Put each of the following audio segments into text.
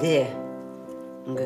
で、うん、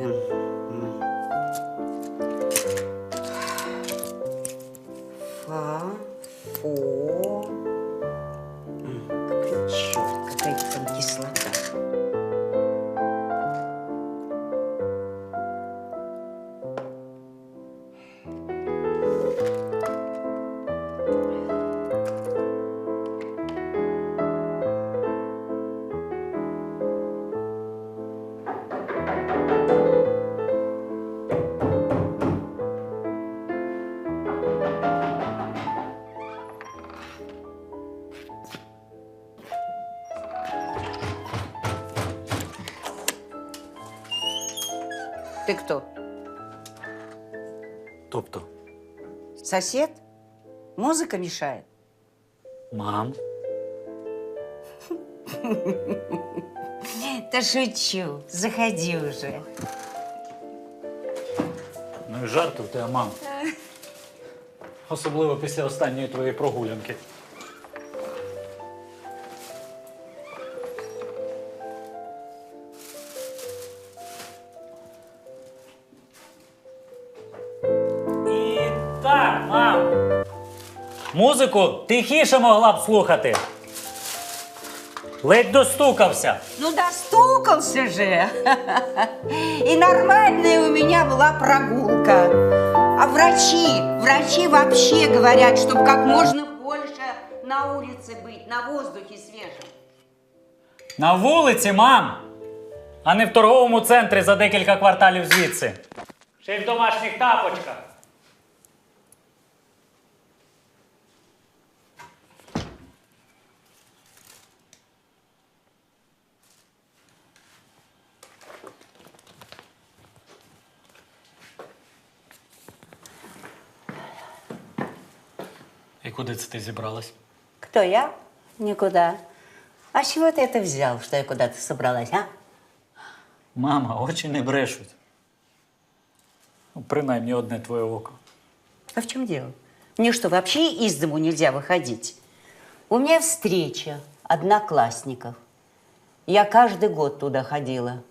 Ты кто? Тобто, Сосед? Музыка мешает? мам, Да шучу. Заходи уже. ну і жарти в тебе, мам. Особливо після останньої твоєї прогулянки. так, мам. Музику тихіше могла б слухати. Ледь достукався. Ну, достукался же. И нормальная у меня была прогулка. А врачи, врачи вообще говорят, чтобы как можно больше на улице быть, на воздухе свежем. На вулиці, мам! А не в торговому центрі за декілька кварталів звідси. Ще й в домашніх тапочках. І куди це ти зібралась? Кто я? Никуда. А с чего ты это взял, что я куда-то собралась, а? Мама, очі не брешуть. Ну, принаймні одне твоє око. А в чем дело? Мне что, вообще из дому нельзя выходить? У меня встреча одноклассников. Я каждый год туда ходила.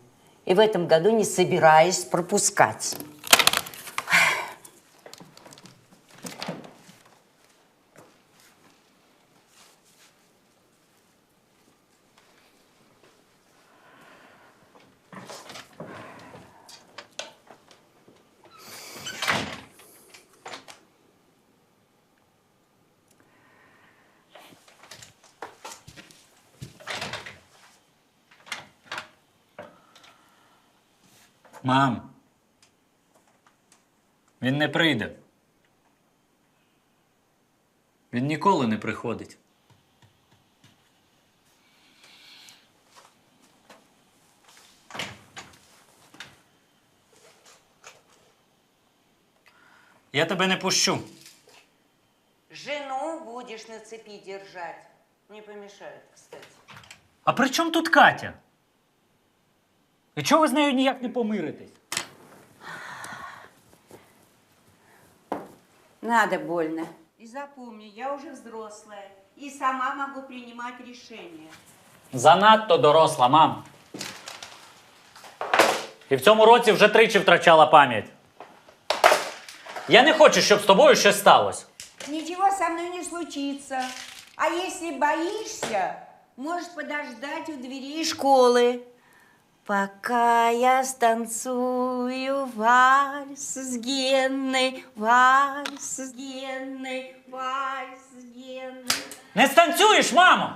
И в этом году не собираюсь пропускать. Мам. Він не прийде. Він ніколи не приходить. Я тебе не пущу. Жену будешь на цепи держать. Не помешает, кстати. А при чому тут Катя? І чого ви з нею ніяк не помиритесь? Надо больно. И запомни, я уже взрослая. И сама могу принимать решения. Занадто доросла, мам. І в цьому році вже тричі втрачала пам'ять. Я не хочу, щоб з тобою щось сталося. Ничего со мной не случится. А если боишься, можешь подождать у дверей школы. Пока я станцую вальс с Генной, вальс с Генной, вальс с Генной. Не станцюєш, мамо!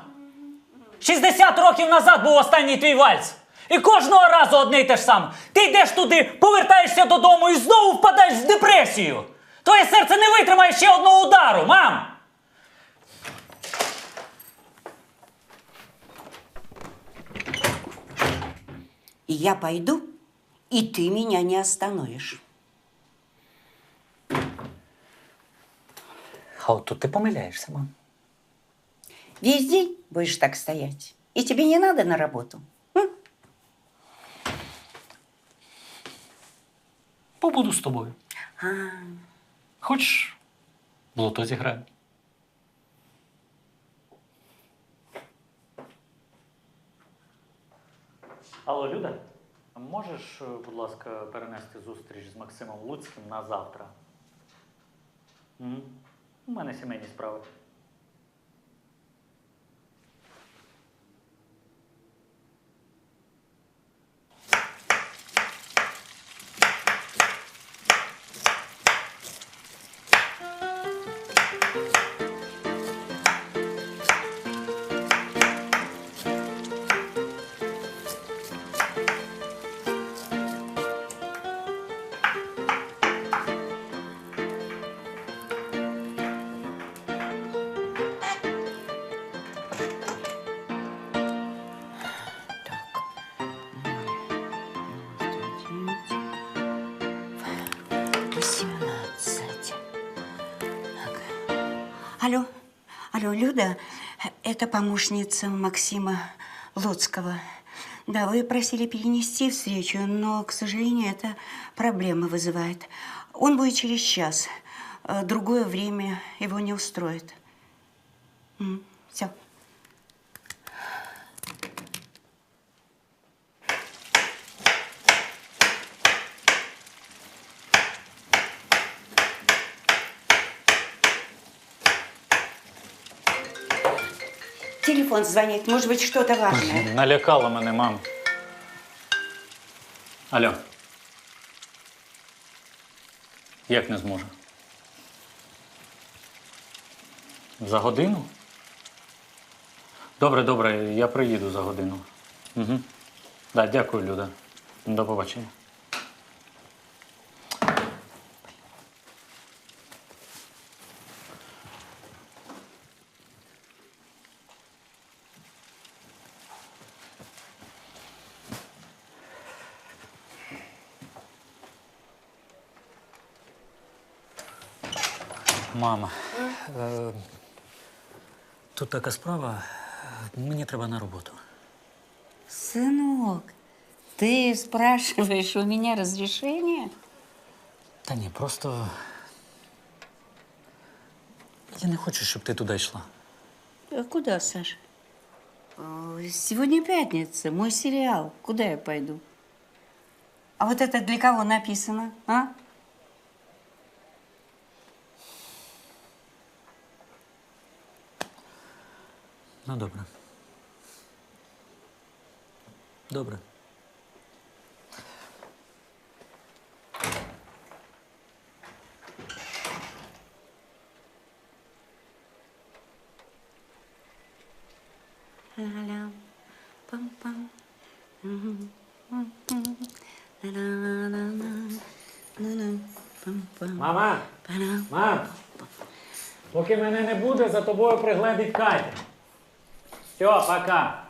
60 років назад був останній твій вальс. І кожного разу одне й те ж саме. Ти йдеш туди, повертаєшся додому і знову впадаєш в депресію. Твоє серце не витримає ще одного удару, мам! И я пойду, и ты меня не остановишь. А от тут ти помиляєшся, мам. Весь день будешь так стоять. И тебе не надо на работу. М? Побуду з тобою. А, Хочеш, в лото зіграємо? Алло, Люда, можеш, е, будь ласка, перенести зустріч з Максимом Луцьким на завтра? М? У мене сімейні справи. Восемнадцать. Алло, алло, Люда, это помощница Максима Луцкого. Да, вы просили перенести встречу, но, к сожалению, это проблемы вызывает. Он будет через час. Э, Другое время его не устроит. Все. Телефон звонит, может быть, что-то. Налякала мене, мам. Алло. Як не зможу? За годину? Добре, добре, я приїду за годину. Угу. Да, дякую, Люда. До побачення. Мама, е, тут така справа. Мені треба на роботу. Сынок, ты спрашиваешь у меня разрешение? Та ні, просто. Я не хочу, щоб ти туди йшла. А Куда, Саша? Э, Сегодня пятница, мой сериал. Куда я пойду? А вот это для кого написано, а? Ну, добре. Добре. Ля-ля, пам-пам. Мама! Мам! Поки мене не буде, за тобою пригледить Катя. Все, пока. Вот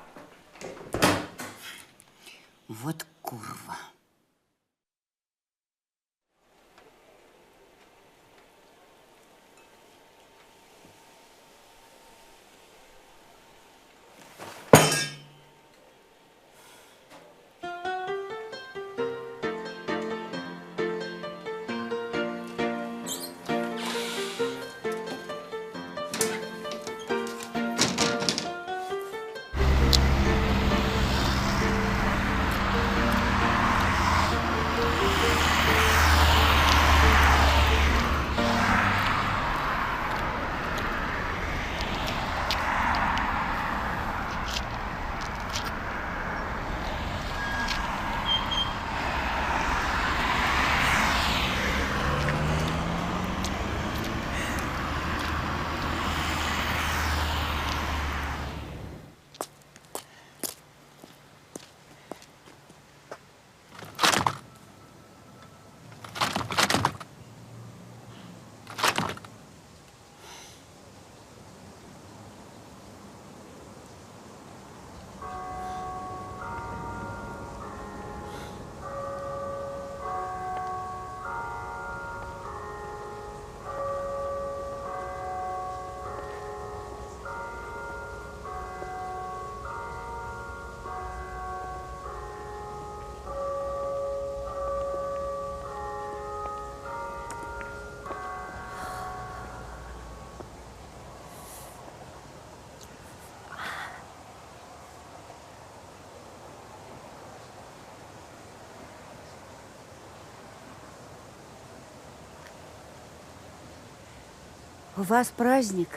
У вас праздник?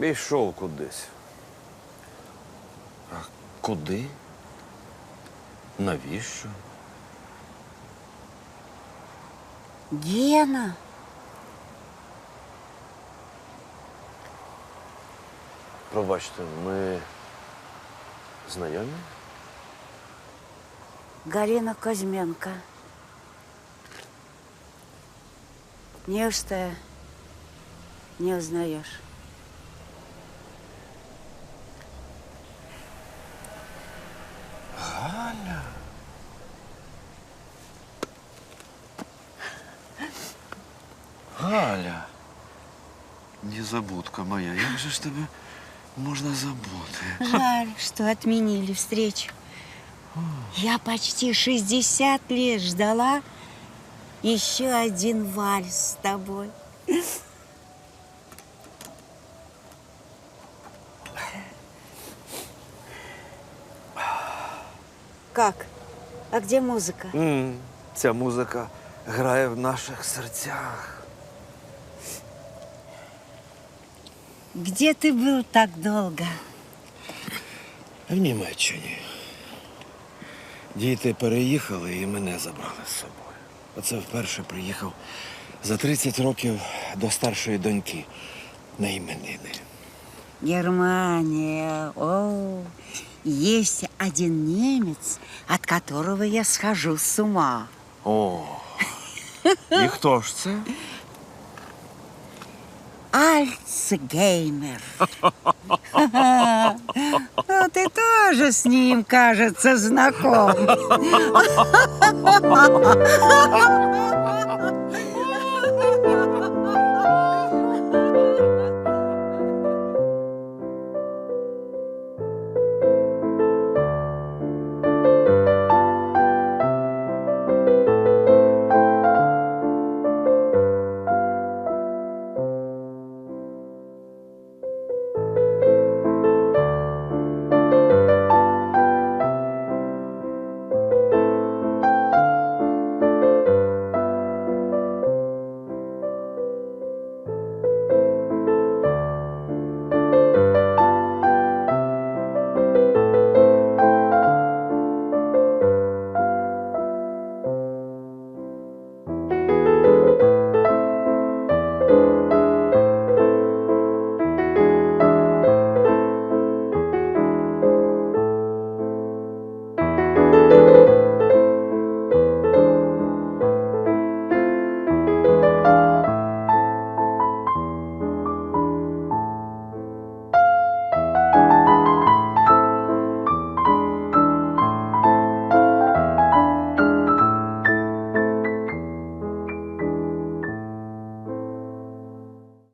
Пішов кудись. А куди? Навіщо? Гена. Пробачте, ми знайомі? Галина Козьменко. Неужто не узнаешь? Галя. Незабудка моя, як же ж тебе можна забути? Жаль, что отменили встречу. Я почти 60 лет ждала еще один вальс с тобой. Как? А где музыка? м ця музика грає в наших серцях. Где ты был так долго? В Німеччині. Діти переїхали і мене забрали з собою. Оце вперше приїхав за 30 років до старшої доньки на іменини. Германия. О, есть один немец, от которого я схожу с ума. О, і хто ж це? Альцгеймер. Ну, ты тоже с ним, кажется, знаком.